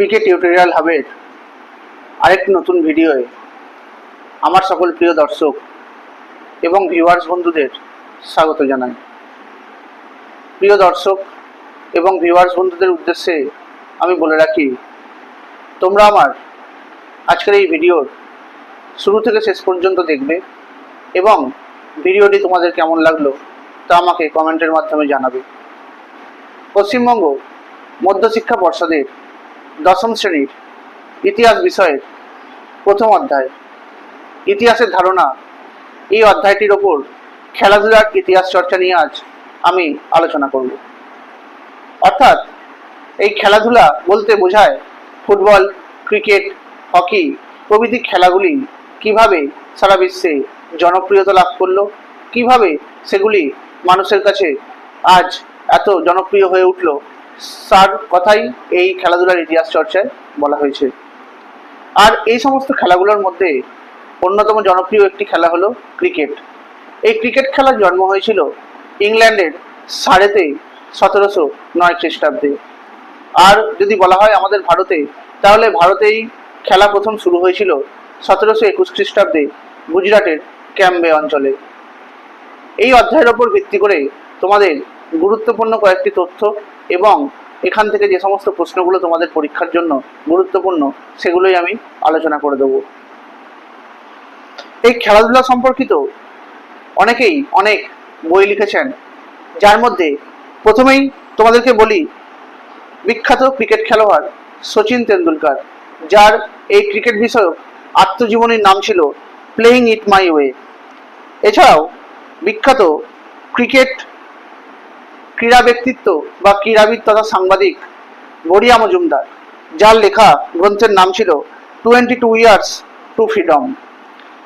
পিকে tutorial হাবের আরেকটি নতুন ভিডিওয়ে। আমার সকল প্রিয় দর্শক এবং ভিউয়ার্স বন্ধুদের স্বাগত জানাই। প্রিয় দর্শক এবং ভিউয়ার্স বন্ধুদের উদ্দেশ্যে আমি বলে রাখি, তোমরা আমার আজকের এই ভিডিওর শুরু থেকে শেষ পর্যন্ত দেখবে এবং ভিডিওটি তোমাদের কেমন লাগল তা আমাকে কমেন্টের মাধ্যমে জানাবে। পশ্চিমবঙ্গ মধ্যশিক্ষা পর্ষদের দশম শ্রেণির ইতিহাস বিষয়ের প্রথম অধ্যায়। ইতিহাসের ধারণা। এই অধ্যায়টির ওপর খেলাধুলার ইতিহাস চর্চা নিয়ে আজ আমি আলোচনা করব। অর্থাৎ এই খেলাধুলা বলতে বোঝায় ফুটবল, ক্রিকেট, হকি প্রভৃতি খেলাগুলি কীভাবে সারা বিশ্বে জনপ্রিয়তা লাভ করল, কীভাবে সেগুলি মানুষের কাছে আজ এত জনপ্রিয় হয়ে উঠল তার কথাই এই খেলাধুলার ইতিহাস চর্চায় বলা হয়েছে। আর এই সমস্ত খেলাগুলোর মধ্যে অন্যতম জনপ্রিয় একটি খেলা হলো ক্রিকেট। এই ক্রিকেট খেলার জন্ম হয়েছিল ইংল্যান্ডের সাড়েতে সতেরোশো নয় খ্রিস্টাব্দে। আর যদি বলা হয় আমাদের ভারতে, তাহলে ভারতেই খেলা প্রথম শুরু হয়েছিল সতেরোশো একুশ খ্রিস্টাব্দে গুজরাটের ক্যাম্বে অঞ্চলে। এই অধ্যায়ের ওপর ভিত্তি করে তোমাদের গুরুত্বপূর্ণ কয়েকটি তথ্য এবং এখান থেকে যে সমস্ত প্রশ্নগুলো তোমাদের পরীক্ষার জন্য গুরুত্বপূর্ণ, সেগুলোই আমি আলোচনা করে দেব। এই খেলাধুলা সম্পর্কিত অনেকেই অনেক বই লিখেছেন, যার মধ্যে প্রথমেই তোমাদেরকে বলি বিখ্যাত ক্রিকেট খেলোয়াড় সচিন তেন্ডুলকার, যার এই ক্রিকেট বিষয়ক আত্মজীবনীর নাম ছিল প্লেয়িং ইট মাই ওয়ে এছাড়াও বিখ্যাত ক্রিকেট ক্রীড়া ব্যক্তিত্ব বা ক্রীড়াবিদ তথা সাংবাদিক গড়িয়া মজুমদার, যার লেখা গ্রন্থের নাম ছিল twenty two years to freedom.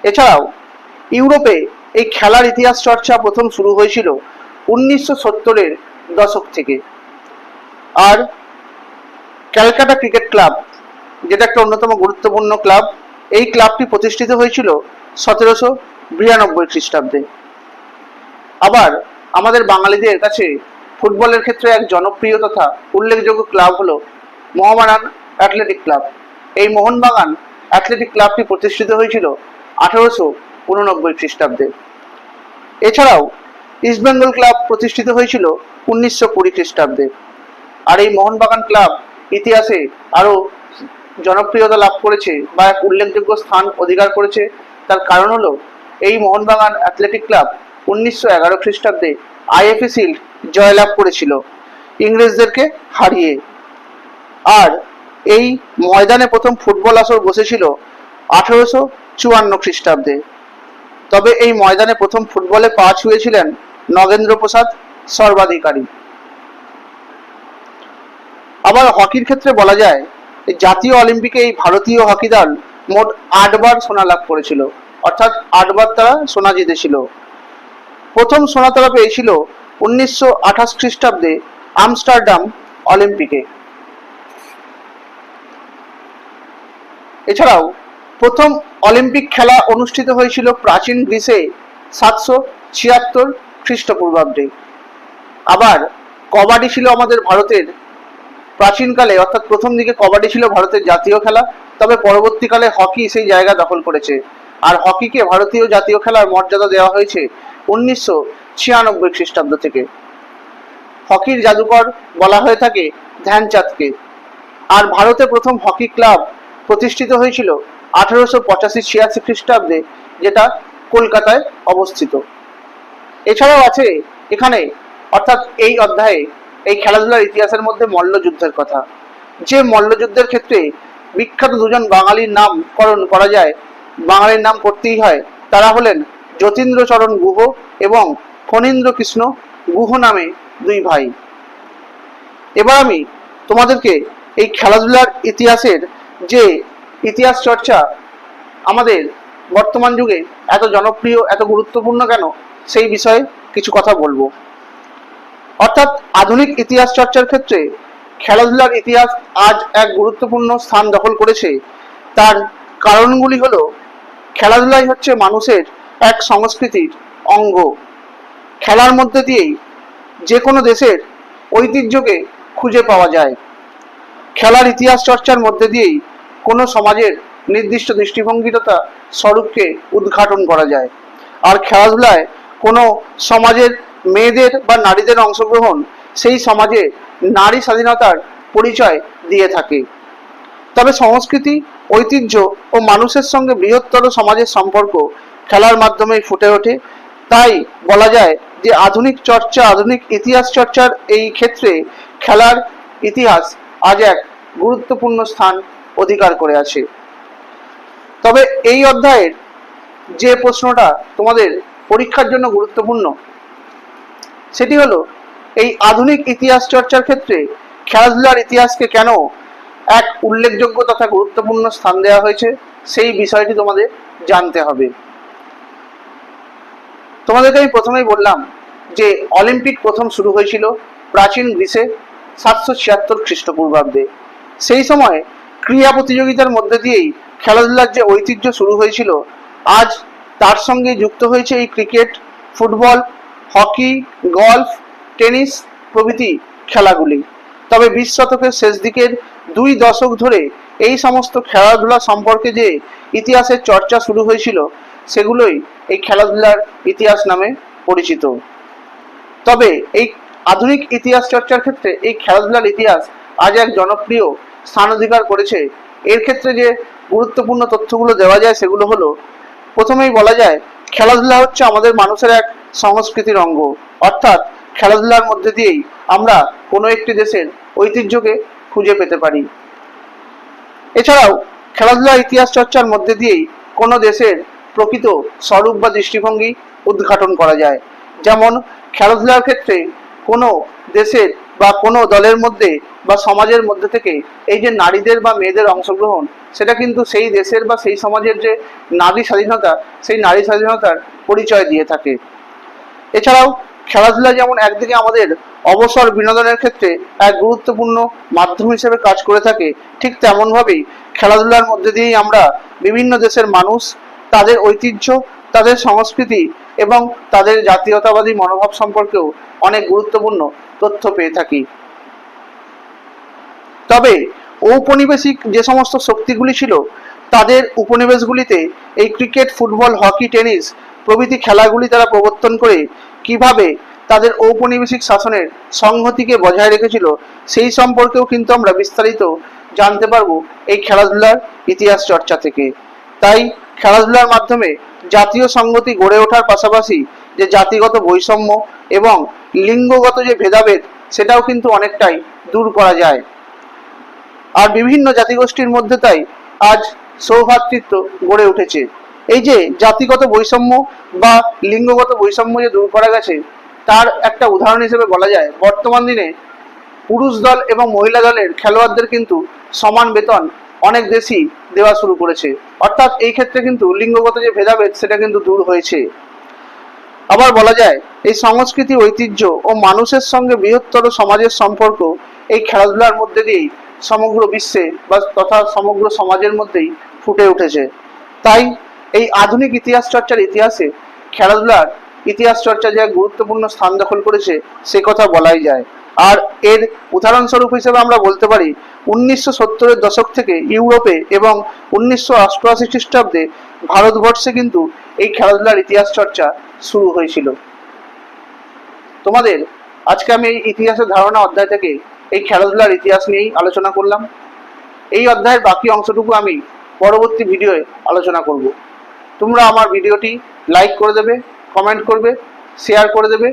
এছাড়াও, ইউরোপে এই খেলার ইতিহাস চর্চা প্রথম শুরু হয়েছিল উনিশশো সত্তরের দশক থেকে। আর ক্যালকাটা ক্রিকেট ক্লাব, যেটা একটা অন্যতম গুরুত্বপূর্ণ ক্লাব, এই ক্লাবটি প্রতিষ্ঠিত হয়েছিল সতেরোশো বিরানব্বই খ্রিস্টাব্দে। আবার আমাদের বাঙালিদের কাছে ফুটবলের ক্ষেত্রে এক জনপ্রিয় তথা উল্লেখযোগ্য ক্লাব হলো মোহনবাগান অ্যাথলেটিক ক্লাব। এই মোহনবাগান অ্যাথলেটিক ক্লাবটি প্রতিষ্ঠিত হয়েছিল আঠারোশো উননব্বই খ্রিস্টাব্দে। এছাড়াও ইস্টবেঙ্গল ক্লাব প্রতিষ্ঠিত হয়েছিল উনিশশো কুড়ি খ্রিস্টাব্দে। আর এই মোহনবাগান ক্লাব ইতিহাসে আরও জনপ্রিয়তা লাভ করেছে বা এক উল্লেখযোগ্য স্থান অধিকার করেছে। তার কারণ হলো এই মোহনবাগান অ্যাথলেটিক ক্লাব উনিশশো এগারো খ্রিস্টাব্দে আইএফএ শিল্ড জয়লাভ করেছিল ইংরেজদেরকে হারিয়ে। আর এই ময়দানে প্রথম ফুটবল আসর বসেছিল আঠারোশো চুয়ান্ন খ্রিস্টাব্দে। তবে এই ময়দানে প্রথম ফুটবলে পা ছুঁয়েছিলেন নগেন্দ্র প্রসাদ সর্বাধিকারী। আবার হকির ক্ষেত্রে বলা যায়, জাতীয় অলিম্পিকে এই ভারতীয় হকি দল মোট আটবার সোনা লাভ করেছিল। অর্থাৎ আটবার তারা সোনা জিতেছিল। প্রথম সোনা তারা পেয়েছিল উনিশশো আঠাশ খ্রিস্টাব্দে আমস্টারডাম অলিম্পিকে। এছাড়াও প্রথম অলিম্পিক খেলা অনুষ্ঠিত হয়েছিল প্রাচীন গ্রিসে সাতশো ছিয়াত্তর খ্রিস্টপূর্বাব্দে। আবার কবাডি ছিল আমাদের ভারতের প্রাচীনকালে, অর্থাৎ প্রথম দিকে কবাডি ছিল ভারতের জাতীয় খেলা, তবে পরবর্তীকালে হকি সেই জায়গা দখল করেছে। আর হকিকে ভারতীয় জাতীয় খেলার মর্যাদা দেওয়া হয়েছে উনিশশো ছিয়ানব্বই খ্রিস্টাব্দ থেকে। হকির জাদুকর বলা হয়ে থাকে ধ্যানচাঁদকে। আর ভারতে প্রথম হকি ক্লাব প্রতিষ্ঠিত হয়েছিল আঠারোশো পঁচাশি ছিয়াশি খ্রিস্টাব্দে, যেটা কলকাতায় অবস্থিত। এছাড়াও আছে এখানে, অর্থাৎ এই অধ্যায়ে, এই খেলাধুলার ইতিহাসের মধ্যে মল্লযুদ্ধের কথা। যে মল্লযুদ্ধের ক্ষেত্রে বিখ্যাত দুজন বাঙালির নাম করণ করা যায়, বাঙালির নাম করতেই হয়, তারা হলেন যতীন্দ্রচরণ গুহ এবং ফণীন্দ্র কৃষ্ণ গুহ নামে দুই ভাই। এবার আমি তোমাদেরকে এই খেলাধুলার ইতিহাসের যে ইতিহাস চর্চা আমাদের বর্তমান যুগে এত জনপ্রিয়, এত গুরুত্বপূর্ণ কেন, সেই বিষয়ে কিছু কথা বলব। অর্থাৎ আধুনিক ইতিহাস চর্চার ক্ষেত্রে খেলাধুলার ইতিহাস আজ এক গুরুত্বপূর্ণ স্থান দখল করেছে। তার কারণগুলি হলো, খেলাধুলাই হচ্ছে মানুষের এক সংস্কৃতির অঙ্গ। খেলার মধ্যে দিয়েই যে কোনো দেশের ঐতিহ্যকে খুঁজে পাওয়া যায়। খেলার ইতিহাস চর্চার মধ্যে দিয়েই কোনো সমাজের নির্দিষ্ট দৃষ্টিভঙ্গি তথা স্বরূপকে উদ্ঘাটন করা যায়। আর খেলাধুলায় কোনো সমাজের মেয়েদের বা নারীদের অংশগ্রহণ সেই সমাজে নারী স্বাধীনতার পরিচয় দিয়ে থাকে। তবে সংস্কৃতি, ঐতিহ্য ও মানুষের সঙ্গে বৃহত্তর সমাজের সম্পর্ক খেলার মাধ্যমেই ফুটে ওঠে। তাই বলা যায় যে আধুনিক চর্চা, আধুনিক ইতিহাস চর্চার এই ক্ষেত্রে খেলার ইতিহাস আজ এক গুরুত্বপূর্ণ স্থান অধিকার করে আছে। তবে এই অধ্যায়ের যে প্রশ্নটা তোমাদের পরীক্ষার জন্য গুরুত্বপূর্ণ, সেটি হলো, এই আধুনিক ইতিহাস চর্চার ক্ষেত্রে খেলাধুলার ইতিহাসকে কেন এক উল্লেখযোগ্য তথা গুরুত্বপূর্ণ স্থান দেওয়া হয়েছে, সেই বিষয়টি তোমাদের জানতে হবে। তোমাদেরকে আমি প্রথমেই বললাম যে অলিম্পিক প্রথম শুরু হয়েছিল প্রাচীন গ্রিসে সাতশো ছিয়াত্তর খ্রিস্টপূর্বাব্দে। সেই সময় ক্রীড়া প্রতিযোগিতার মধ্যে দিয়েই খেলাধুলার যে ঐতিহ্য শুরু হয়েছিল, আজ তার সঙ্গে যুক্ত হয়েছে এই cricket, football, hockey, golf, tennis প্রভৃতি খেলাগুলি। তবে বিশ শতকের শেষ দিকের দুই দশক ধরে এই সমস্ত খেলাধুলা সম্পর্কে যে ইতিহাসের চর্চা শুরু হয়েছিল সেগুলোই এই খেলাধুলার ইতিহাস নামে পরিচিত। তবে এই আধুনিক ইতিহাস চর্চার ক্ষেত্রে এই খেলাধুলার ইতিহাস আজ এক জনপ্রিয় স্থান অধিকার করেছে। এর ক্ষেত্রে যে গুরুত্বপূর্ণ তথ্যগুলো দেওয়া যায় সেগুলো হলো, প্রথমেই বলা যায়, খেলাধুলা হচ্ছে আমাদের মানুষের এক সংস্কৃতির অঙ্গ। অর্থাৎ খেলাধুলার মধ্যে দিয়েই আমরা কোনো একটি দেশের ঐতিহ্যকে খুঁজে পেতে পারি। এছাড়াও খেলাধুলার ইতিহাস চর্চার মধ্যে দিয়েই কোনো দেশের প্রকৃত স্বরূপ বা দৃষ্টিভঙ্গি উদ্ঘাটন করা যায়। যেমন, খেলাধুলার ক্ষেত্রে কোনো দেশের বা কোনো দলের মধ্যে বা সমাজের মধ্যে থেকে এই যে নারীদের বা মেয়েদের অংশগ্রহণ, সেটা কিন্তু সেই দেশের বা সেই সমাজের যে নারী স্বাধীনতা, সেই নারী স্বাধীনতার পরিচয় দিয়ে থাকে। এছাড়াও, খেলাধুলা যেমন একদিকে আমাদের অবসর বিনোদনের ক্ষেত্রে এক গুরুত্বপূর্ণ মাধ্যম হিসেবে কাজ করে থাকে, ঠিক তেমনভাবেই খেলাধুলার মধ্যে দিয়েই আমরা বিভিন্ন দেশের মানুষ তাদের ঐতিহ্য, তাদের সংস্কৃতি এবং তাদের জাতীয়তাবাদী মনোভাব সম্পর্কেও অনেক গুরুত্বপূর্ণ তথ্য পেয়ে থাকি। তবে ঔপনিবেশিক যে সমস্ত শক্তিগুলি ছিল, তাদের উপনিবেশগুলিতে এই ক্রিকেট, ফুটবল, হকি, টেনিস প্রভৃতি খেলাগুলি তারা প্রবর্তন করে কীভাবে তাদের ঔপনিবেশিক শাসনের সংহতিকে বজায় রেখেছিল, সেই সম্পর্কেও কিন্তু আমরা বিস্তারিত জানতে পারব এই খেলাধুলার ইতিহাস চর্চা থেকে। তাই খেলাধুলার মাধ্যমে জাতীয় সংগতি গড়ে ওঠার পাশাপাশি যে জাতিগত বৈষম্য এবং লিঙ্গগত যে ভেদাভেদ, সেটাও কিন্তু অনেকটাই দূর করা যায়। আর বিভিন্ন জাতিগোষ্ঠীর মধ্যে তাই আজ সৌভ্রাতৃত্ব গড়ে উঠেছে। এই যে জাতিগত বৈষম্য বা লিঙ্গগত বৈষম্য যে দূর করা গেছে, তার একটা উদাহরণ হিসেবে বলা যায়, বর্তমান দিনে পুরুষ দল এবং মহিলা দলের খেলোয়াড়দের কিন্তু সমান বেতন অনেক দেশই দেওয়া শুরু করেছে। অর্থাৎ এই ক্ষেত্রে কিন্তু লিঙ্গগত যে ভেদাভেদ, সেটা কিন্তু দূর হয়েছে। আবার বলা যায়, এই সংস্কৃতি, ঐতিহ্য ও মানুষের সঙ্গে বৃহত্তর সমাজের সম্পর্ক এই খেলাধুলার মধ্যে দিয়েই সমগ্র বিশ্বে বা তথা সমগ্র সমাজের মধ্যেই ফুটে উঠেছে। তাই এই আধুনিক ইতিহাস চর্চার ইতিহাসে খেলাধুলার ইতিহাস চর্চা যে গুরুত্বপূর্ণ স্থান দখল করেছে, সে কথা বলাই যায়। আর এর উদাহরণস্বরূপ হিসেবে আমরা বলতে পারি, উনিশশো সত্তরের দশক থেকে ইউরোপে এবং উনিশশো অষ্টআশি খ্রিস্টাব্দে ভারতবর্ষে কিন্তু এই খেলাধুলার ইতিহাস চর্চা শুরু হয়েছিল। তোমাদের, আজকে আমি এই ইতিহাসের ধারণা অধ্যায় থেকে এই খেলাধুলার ইতিহাস নিয়েই আলোচনা করলাম। এই অধ্যায়ের বাকি অংশটুকু আমি পরবর্তী ভিডিওয়ে আলোচনা করব। তোমরা আমার ভিডিওটি লাইক করে দেবে, কমেন্ট করবে, শেয়ার করে দেবে